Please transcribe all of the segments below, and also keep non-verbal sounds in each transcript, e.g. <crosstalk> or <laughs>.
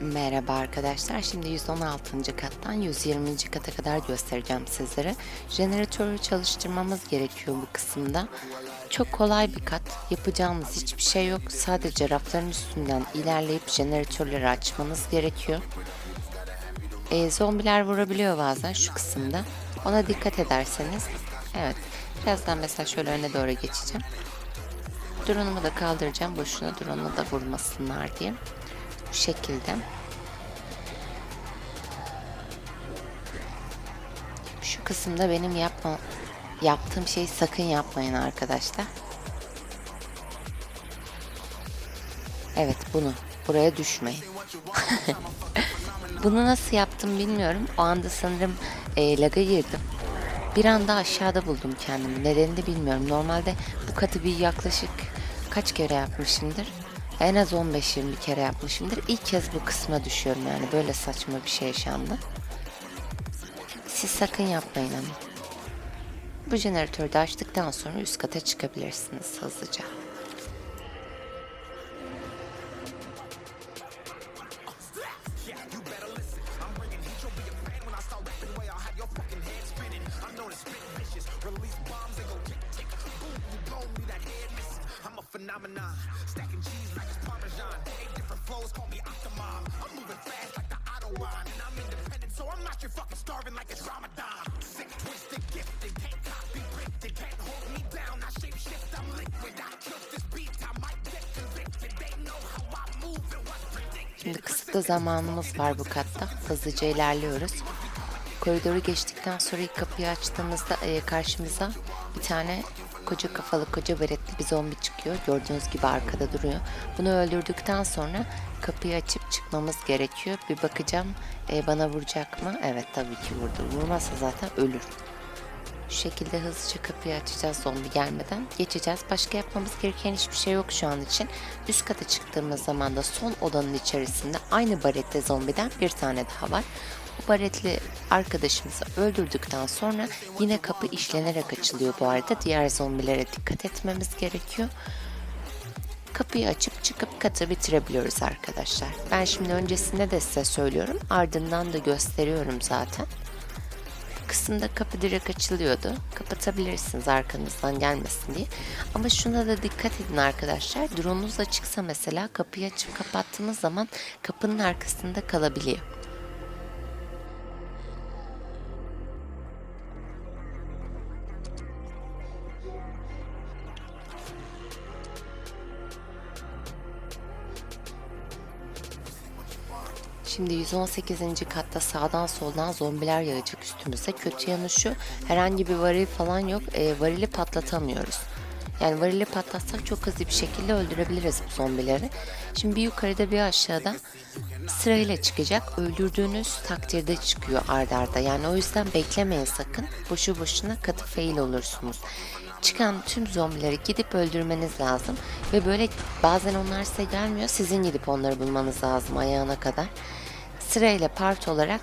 Merhaba arkadaşlar. Şimdi 116. kattan 120. kata kadar göstereceğim sizlere. Jeneratörü çalıştırmamız gerekiyor bu kısımda. Çok kolay bir kat. Yapacağımız hiçbir şey yok. Sadece rafların üstünden ilerleyip jeneratörleri açmanız gerekiyor. Ee, zombiler vurabiliyor bazen şu kısımda. Ona dikkat ederseniz. Evet. Birazdan mesela şöyle öne doğru geçeceğim. Drone'umu da kaldıracağım. Boşuna drone'u da vurmasınlar diye. Bu şekilde. Şu kısımda benim yapma yaptığım şeyi sakın yapmayın arkadaşlar. Evet bunu. Buraya düşmeyin. <laughs> bunu nasıl yaptım bilmiyorum. O anda sanırım e, laga girdim. Bir anda aşağıda buldum kendimi. Nedenini de bilmiyorum. Normalde bu katı bir yaklaşık kaç kere yapmışımdır? En az 15-20 kere yapmışımdır. İlk kez bu kısma düşüyorum yani. Böyle saçma bir şey yaşandı. Siz sakın yapmayın ama. Bu jeneratörü de açtıktan sonra üst kata çıkabilirsiniz hızlıca. Phenomenon. Kısıtlı zamanımız var bu katta. Hızlıca ilerliyoruz. Koridoru geçtikten sonra ilk kapıyı açtığımızda e, karşımıza bir tane koca kafalı, koca beretli bir zombi çıkıyor. Gördüğünüz gibi arkada duruyor. Bunu öldürdükten sonra kapıyı açıp çıkmamız gerekiyor. Bir bakacağım e, bana vuracak mı? Evet tabii ki vurdu. Vurmazsa zaten ölür. Şu şekilde hızlıca kapıyı açacağız zombi gelmeden. Geçeceğiz. Başka yapmamız gereken hiçbir şey yok şu an için. Üst kata çıktığımız zaman da son odanın içerisinde aynı barette zombiden bir tane daha var. Bu baretli arkadaşımızı öldürdükten sonra yine kapı işlenerek açılıyor bu arada. Diğer zombilere dikkat etmemiz gerekiyor. Kapıyı açıp çıkıp katı bitirebiliyoruz arkadaşlar. Ben şimdi öncesinde de size söylüyorum. Ardından da gösteriyorum zaten kısımda kapı direkt açılıyordu. Kapatabilirsiniz arkanızdan gelmesin diye. Ama şuna da dikkat edin arkadaşlar. Drone'unuz açıksa mesela kapıyı açıp kapattığınız zaman kapının arkasında kalabiliyor. Şimdi 118. katta sağdan soldan zombiler yağacak üstümüze. Kötü yanı şu, herhangi bir varil falan yok. E, varili patlatamıyoruz. Yani varili patlatsak çok hızlı bir şekilde öldürebiliriz bu zombileri. Şimdi bir yukarıda bir aşağıda sırayla çıkacak. Öldürdüğünüz takdirde çıkıyor ardarda. arda. Yani o yüzden beklemeyin sakın. Boşu boşuna katı fail olursunuz çıkan tüm zombileri gidip öldürmeniz lazım. Ve böyle bazen onlar size gelmiyor. Sizin gidip onları bulmanız lazım ayağına kadar. Sırayla part olarak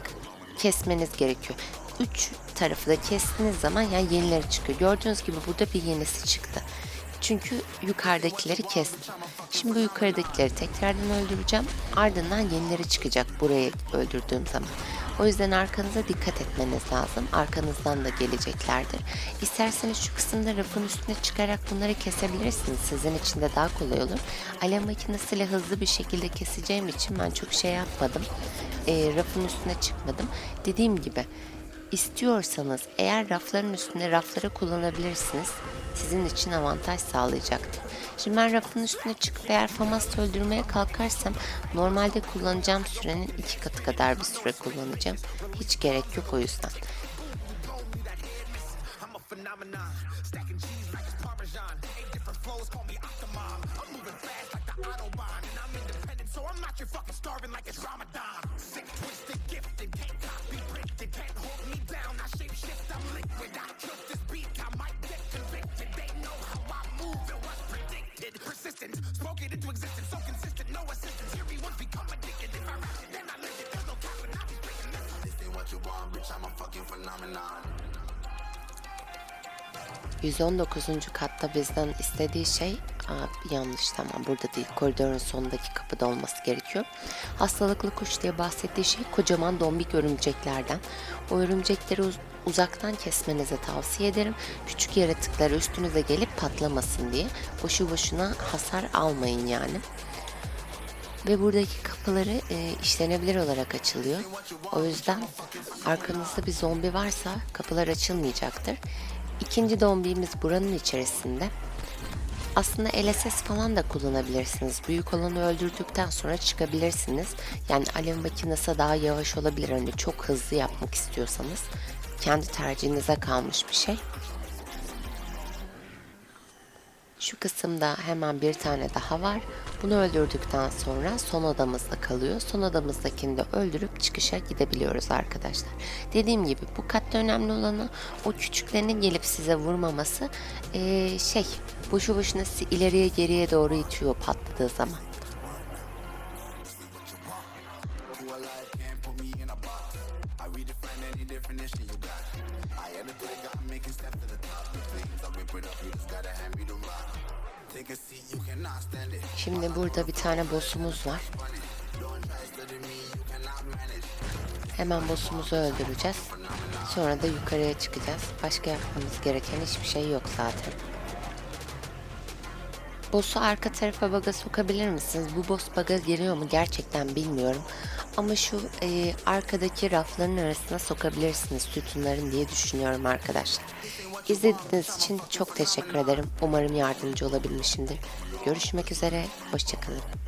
kesmeniz gerekiyor. Üç tarafı da kestiğiniz zaman yani yenileri çıkıyor. Gördüğünüz gibi burada bir yenisi çıktı. Çünkü yukarıdakileri kestim. Şimdi bu yukarıdakileri tekrardan öldüreceğim. Ardından yenileri çıkacak burayı öldürdüğüm zaman. O yüzden arkanıza dikkat etmeniz lazım. Arkanızdan da geleceklerdir. İsterseniz şu kısımda rafın üstüne çıkarak bunları kesebilirsiniz. Sizin için de daha kolay olur. Alev makinesiyle hızlı bir şekilde keseceğim için ben çok şey yapmadım. E, rafın üstüne çıkmadım. Dediğim gibi istiyorsanız eğer rafların üstünde rafları kullanabilirsiniz. Sizin için avantaj sağlayacaktır. Şimdi ben rafın üstüne çıkıp eğer FAMAS öldürmeye kalkarsam normalde kullanacağım sürenin iki katı kadar bir süre kullanacağım. Hiç gerek yok o yüzden. I'm not your fucking starving like it's Ramadan. İnto existence, so consistent, no assistance. Hear me once become addicted. If I rap it, then I live it. There's no cap, and I be breaking this. This ain't what you want, bitch. I'm a fucking phenomenon. 119. katta bizden istediği şey Aa, yanlış tamam burada değil. Koridorun sonundaki kapıda olması gerekiyor. Hastalıklı kuş diye bahsettiği şey kocaman dombik örümceklerden. O örümcekleri uz- uzaktan kesmenizi tavsiye ederim. Küçük yaratıklar üstünüze gelip patlamasın diye. Boşu boşuna hasar almayın yani. Ve buradaki kapıları e, işlenebilir olarak açılıyor. O yüzden arkanızda bir zombi varsa kapılar açılmayacaktır. İkinci zombimiz buranın içerisinde. Aslında LSS falan da kullanabilirsiniz. Büyük olanı öldürdükten sonra çıkabilirsiniz. Yani alev makinesi daha yavaş olabilir. Hani çok hızlı yapmak istiyorsanız. Kendi tercihinize kalmış bir şey. Şu kısımda hemen bir tane daha var. Bunu öldürdükten sonra son odamızda kalıyor. Son odamızdakini de öldürüp çıkışa gidebiliyoruz arkadaşlar. Dediğim gibi bu katta önemli olanı o küçüklerinin gelip size vurmaması. Ee, şey boşu boşuna sizi ileriye geriye doğru itiyor patladığı zaman. Şimdi burada bir tane boss'umuz var. Hemen boss'umuzu öldüreceğiz. Sonra da yukarıya çıkacağız. Başka yapmamız gereken hiçbir şey yok zaten. Boss'u arka tarafa baga sokabilir misiniz? Bu boss baga giriyor mu gerçekten bilmiyorum. Ama şu e, arkadaki rafların arasına sokabilirsiniz sütunların diye düşünüyorum arkadaşlar. İzlediğiniz için çok teşekkür ederim. Umarım yardımcı olabilmişimdir. Görüşmek üzere, hoşçakalın.